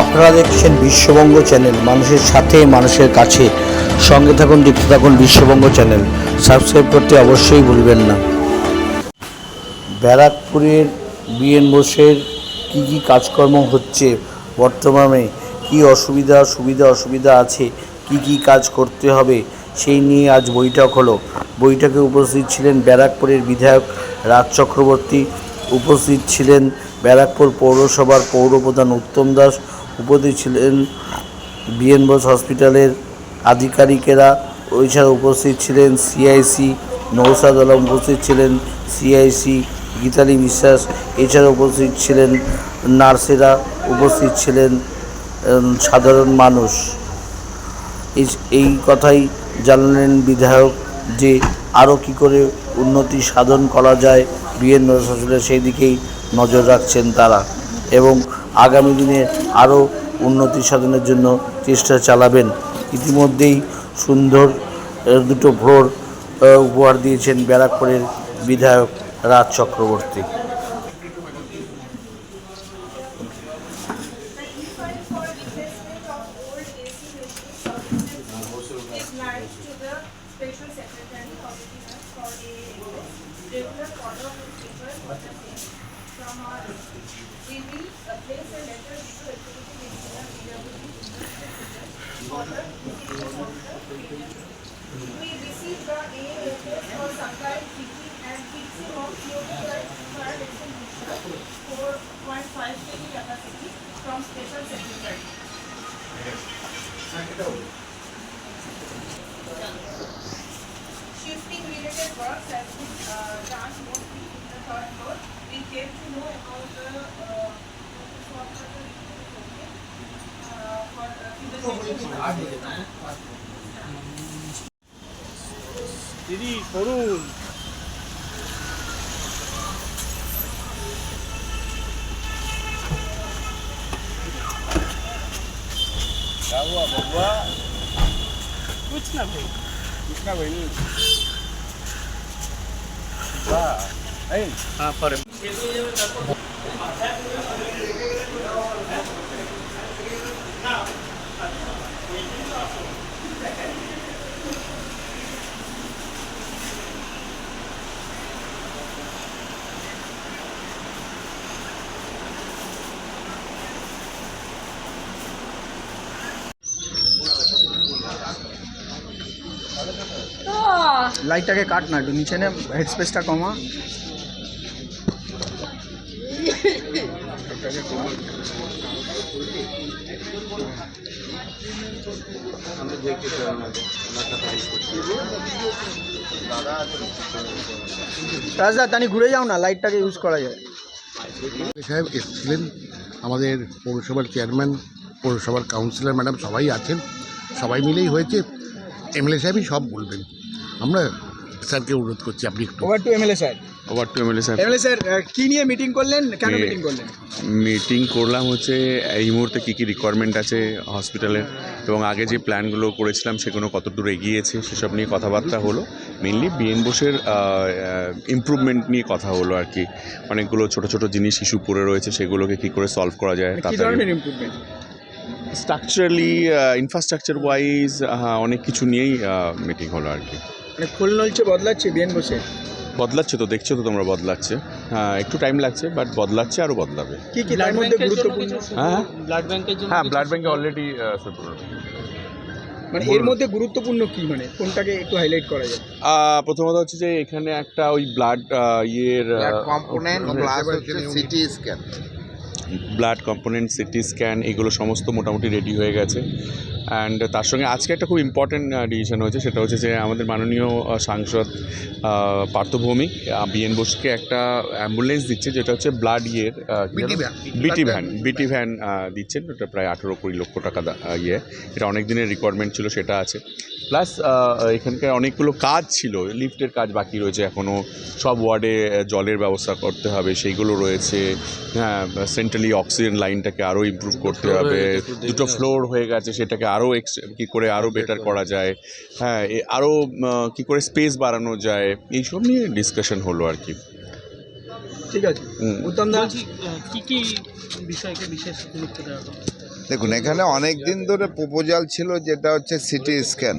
আপনারা দেখছেন বিশ্ববঙ্গ চ্যানেল। মানুষের সাথে, মানুষের কাছে। সঙ্গে থাকুন দেখতে থাকুন বিশ্ববঙ্গ চ্যানেল। সাবস্ক্রাইব করতে অবশ্যই ভুলবেন না। ব্যারাকপুরের বিএন বোসের কী কী কাজকর্ম হচ্ছে বর্তমানে? কি অসুবিধা, সুবিধা, অসুবিধা আছে? কি কি কাজ করতে হবে? সেই নিয়ে আজ বৈঠক হলো। বৈঠকে উপস্থিত ছিলেন ব্যারাকপুরের বিধায়ক রাজ চক্রবর্তী। উপস্থিত ছিলেন ব্যারাকপুর পৌরসভার পৌরপ্রধান উত্তম দাস উপস্থিত ছিলেন বিএন বোস হসপিটালের আধিকারিকেরা। এছাড়া উপস্থিত ছিলেন সিআইসি নৌসাদ আলম উপস্থিত ছিলেন, সিআইসি, গীতালি বিশ্বাস, এছাড়া উপস্থিত ছিলেন নার্সেরা, উপস্থিত ছিলেন সাধারণ মানুষ। এই- কথাই জানালেন বিধায়ক যে আরও কী করে উন্নতি সাধন করা যায়। বিএন হাসপাতালে সেই দিকেই নজর রাখছেন তারা। এবং আগামী দিনে আরও উন্নতি সাধনের জন্য চেষ্টা চালাবেন। ইতিমধ্যেই সুন্দর দুটো ভোর উপহার দিয়েছেন ব্যারাকপুরের বিধায়ক রাজ চক্রবর্তী। দিদি করুন कुछ ना भाई कुछ ना भाई हाँ पर লাইটটাকে কাট না একটু নিচে নে হেড স্পেসটা কমা। রাজদা তানি ঘুরে যাও না লাইটটাকে ইউজ করা যায়। সাহেব এসেছিলেন আমাদের পৌরসভার চেয়ারম্যান পৌরসভার কাউন্সিলর ম্যাডাম সবাই আছেন। সবাই মিলেই হয়েছে। এমএলএ সাহেবই সব বলবেন। আমরা স্যারকে অনুরোধ করছি আপনি একটু over to MLA sir. Over to MLA sir. MLA sir কি নিয়ে মিটিং করলেন? কেন মিটিং করলেন? মিটিং করলাম হচ্ছে এই মুহূর্তে কী কী রিকোয়ারমেন্ট আছে হসপিটালের এবং আগে যে প্ল্যানগুলো করেছিলাম সেগুলো কতদূর এগিয়েছে সেসব নিয়ে কথাবার্তা হলো। মেনলি বিএন বোসের ইমপ্রুভমেন্ট নিয়ে কথা হলো আর কি। অনেকগুলো ছোট ছোট জিনিস ইস্যু পড়ে রয়েছে সেগুলোকে কী করে সলভ করা যায় কি তাড়াতাড়ি ধরনের ইমপ্রুভমেন্ট স্ট্রাকচারালি ইনফ্রাস্ট্রাকচার ওয়াইজ হ্যাঁ অনেক কিছু নিয়েই মিটিং হলো আর কি। মানে খোল নলছে বদলাচ্ছে বিএন বসে? বদলাচ্ছে তো দেখছ তো তোমরা বদলাচ্ছে। হ্যাঁ একটু টাইম লাগছে বাট বদলাচ্ছে আরও বদলাবে। কি কি তার মধ্যে গুরুত্বপূর্ণ? হ্যাঁ ব্লাড ব্যাংকের জন্য হ্যাঁ ব্লাড ব্যাঙ্কে অলরেডি মানে এর মধ্যে গুরুত্বপূর্ণ কি মানে কোনটাকে একটু হাইলাইট করা যায়? প্রথমত হচ্ছে যে এখানে একটা ওই ব্লাড ইয়ের কম্পোনেন্ট প্লাস হচ্ছে CT scan blood component CT scan এগুলো সমস্ত মোটামুটি রেডি হয়ে গেছে। অ্যান্ড তার সঙ্গে আজকে একটা খুব ইম্পর্টেন্ট ডিসিশন হয়েছে সেটা হচ্ছে যে আমাদের মাননীয় সাংসদ পার্থভৌমিক বিএন বোসকে একটা অ্যাম্বুলেন্স দিচ্ছে যেটা হচ্ছে ব্লাড ইয়ের। বিটি ভ্যান বিটি ভ্যান দিচ্ছেন ওটা প্রায় আঠেরো কুড়ি লক্ষ টাকা ইয়ে এটা অনেক দিনের রিকোয়ারমেন্ট ছিল সেটা আছে। প্লাস এখানকার অনেকগুলো কাজ ছিল লিফটের কাজ বাকি রয়েছে এখনও সব ওয়ার্ডে জলের ব্যবস্থা করতে হবে সেইগুলো রয়েছে। হ্যাঁ সেন্ট্রালি অক্সিজেন লাইনটাকে আরও ইমপ্রুভ করতে হবে। দুটো ফ্লোর হয়ে গেছে সেটাকে আরও এক্স কী করে আরও বেটার করা যায়। হ্যাঁ এ- আরও কী করে স্পেস বাড়ানো যায় এইসব নিয়ে ডিসকাশন হলো আর কি। ঠিক আছে। উত্তম দা? কি কি বিষয়কে বিশেষ গুরুত্ব দেওয়া দেখুন এখানে অনেক দিন ধরে প্রপোজাল ছিল যেটা হচ্ছে সিটি স্ক্যান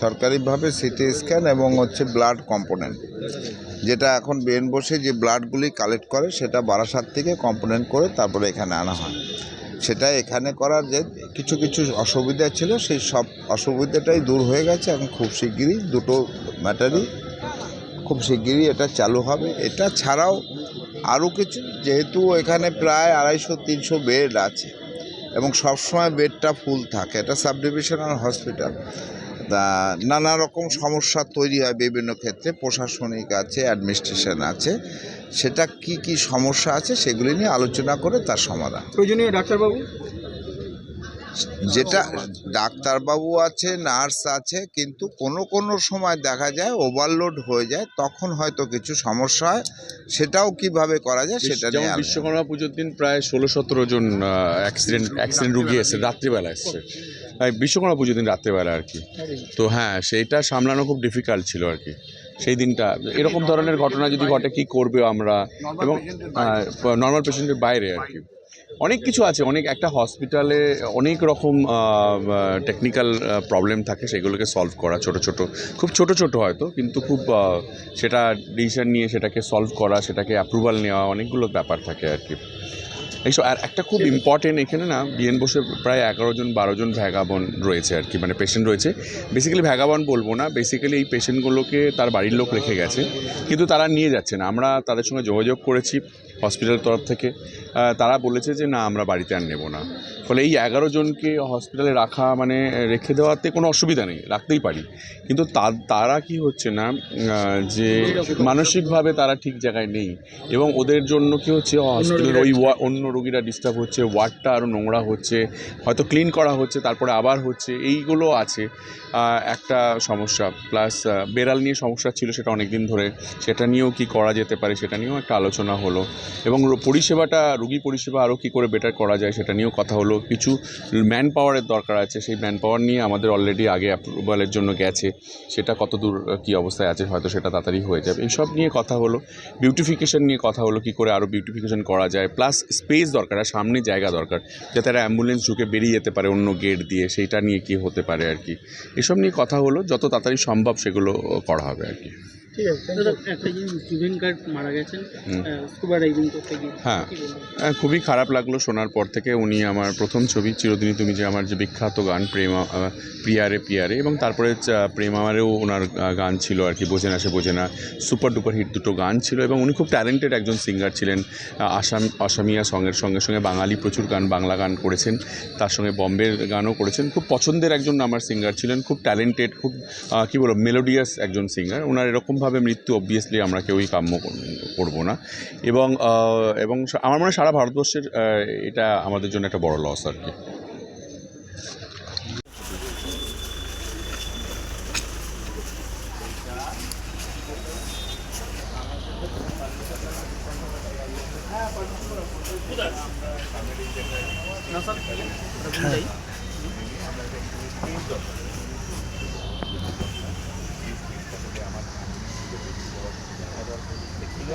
সরকারিভাবে সিটি স্ক্যান এবং হচ্ছে ব্লাড কম্পোনেন্ট যেটা এখন বেন বসে যে ব্লাডগুলি কালেক্ট করে সেটা বারাসাত থেকে কম্পোনেন্ট করে তারপরে এখানে আনা হয়। সেটা এখানে করার যে কিছু কিছু অসুবিধা ছিল সেই সব অসুবিধাটাই দূর হয়ে গেছে। এখন খুব শিগগিরই দুটো ম্যাটারই খুব শিগগিরই এটা চালু হবে। এটা ছাড়াও আরও কিছু যেহেতু এখানে প্রায় আড়াইশো তিনশো বেড আছে। এবং সবসময় বেডটা ফুল থাকে। এটা সাব ডিভিশনাল হসপিটাল। তা নানা রকম সমস্যা তৈরি হয় বিভিন্ন ক্ষেত্রে। প্রশাসনিক আছে, অ্যাডমিনিস্ট্রেশন আছে। সেটা কি কি সমস্যা আছে সেগুলি নিয়ে আলোচনা করে তার সমাধান। প্রয়োজনীয় ডাক্তারবাবু? যেটা ডাক্তারবাবু আছে নার্স আছে কিন্তু কোনো কোনো সময় দেখা যায় ওভারলোড হয়ে যায় তখন হয়তো কিছু সমস্যা হয়। সেটাও কীভাবে করা যায় সেটা নিয়ে বিশ্বকর্মা পুজোর দিন প্রায় ষোলো সতেরো জন অ্যাক্সিডেন্ট অ্যাক্সিডেন্ট রুগী এসে রাত্রিবেলা এসছে। বিশ্বকর্মা পুজোর দিন রাত্রিবেলা আর কি। তো হ্যাঁ সেইটা সামলানো খুব ডিফিকাল্ট ছিল আর কি। সেই দিনটা এরকম ধরনের ঘটনা যদি ঘটে কি করবে আমরা? এবং নর্মাল পেশেন্টের বাইরে আর কি। অনেক কিছু আছে, অনেক একটা হসপিটালে অনেক রকম টেকনিক্যাল প্রবলেম থাকে সেগুলোকে সলভ করা ছোট ছোট। খুব ছোট ছোট হয়তো, কিন্তু খুব সেটা ডিসিশন নিয়ে সেটাকে সলভ করা, সেটাকে অ্যাপ্রুভাল নেওয়া, অনেকগুলো ব্যাপার থাকে আর কি। এইসব, আর একটা খুব ইম্পর্টেন্ট এখানে না বিএন বসে প্রায় এগারো জন, বারো জন ভ্যাগাবন রয়েছে আর কি মানে পেশেন্ট রয়েছে। বেসিক্যালি ভ্যাগাবন বলব না বেসিক্যালি এই পেশেন্টগুলোকে তার বাড়ির লোক রেখে গেছে, কিন্তু তারা নিয়ে যাচ্ছে না। আমরা তাদের সঙ্গে যোগাযোগ করেছি হসপিটালের তরফ থেকে তারা বলেছে যে না আমরা বাড়িতে আর নেব না। ফলে এই এগারো জনকে হসপিটালে রাখা মানে রেখে দেওয়াতে কোনো অসুবিধা নেই রাখতেই পারি। কিন্তু তা- তারা কি হচ্ছে না যে মানসিকভাবে তারা ঠিক জায়গায় নেই এবং ওদের জন্য কি হচ্ছে হসপিটালের ওই অন্য রোগীরা ডিস্টার্ব হচ্ছে ওয়ার্ডটা আরও নোংরা হচ্ছে হয়তো ক্লিন করা হচ্ছে তারপরে আবার হচ্ছে এইগুলো আছে। একটা সমস্যা প্লাস বেড়াল নিয়ে সমস্যা ছিল সেটা অনেক দিন ধরে সেটা নিয়েও কি করা যেতে পারে সেটা নিয়েও একটা আলোচনা হলো। এবং পরিষেবাটা, রুগী পরিষেবা আরও কী করে বেটার করা যায় সেটা নিয়েও কথা হলো। কিছু ম্যান পাওয়ারের দরকার আছে, সেই ম্যান পাওয়ার নিয়ে আমাদের অলরেডি আগে অ্যাপ্রুভালের জন্য গেছে। সেটা কত দূর কী অবস্থায় আছে হয়তো সেটা তাড়াতাড়ি হয়ে যাবে। এইসব নিয়ে কথা হলো। বিউটিফিকেশন নিয়ে কথা হলো, কী করে আরও বিউটিফিকেশন করা যায়। প্লাস স্পেস দরকার, আর সামনে জায়গা দরকার, যাতে একটা অ্যাম্বুলেন্স ঢুকে বেরিয়ে যেতে পারে অন্য গেট দিয়ে। সেইটা নিয়ে কী হতে পারে আর কি। এসব নিয়ে কথা হলো, যত তাড়াতাড়ি সম্ভব সেগুলো করা হবে আর কি। ঠিক আছে একটা জিনিস জুবিন গার্ড মারা গেছেন স্কুবা ডাইভিং করতে গিয়ে হ্যাঁ। খুবই খারাপ লাগল শোনার পর থেকে উনি আমার প্রথম ছবি চিরদিনই তুমি যে আমার যে বিখ্যাত গান প্রেমা প্রিয়ারে প্রিয়ারে এবং তারপরে চা- প্রেম আমারেও ওনার গান ছিল আর কি বোঝে না সে বোঝে না সুপার ডুপার হিট দুটো গান ছিল এবং উনি খুব ট্যালেন্টেড একজন সিঙ্গার ছিলেন আসাম অসামিয়া সঙ্গের সঙ্গে সঙ্গে বাঙালি প্রচুর গান বাংলা গান করেছেন তার সঙ্গে বম্বের গানও করেছেন খুব পছন্দের একজন আমার সিঙ্গার ছিলেন খুব ট্যালেন্টেড খুব কী বলব মেলোডিয়াস একজন সিঙ্গার ওনার এরকমভাবে মৃত্যু অবভিয়াসলি আমরা কেউই কাম্য করব না। এবং এবং আমার মনে হয় সারা ভারতবর্ষের এটা আমাদের জন্য একটা বড় লস আর কি।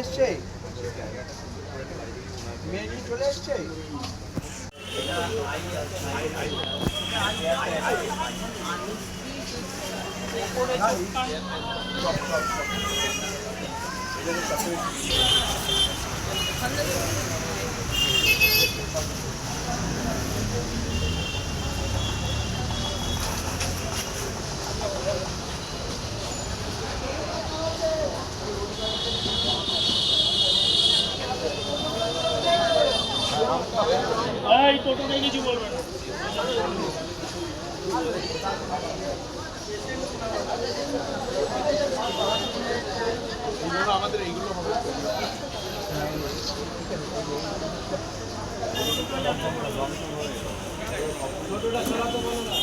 এসছে মেয়ে চলে এসছে আমাদের এইগুলো হবে ছোটটা চলাতে বলো না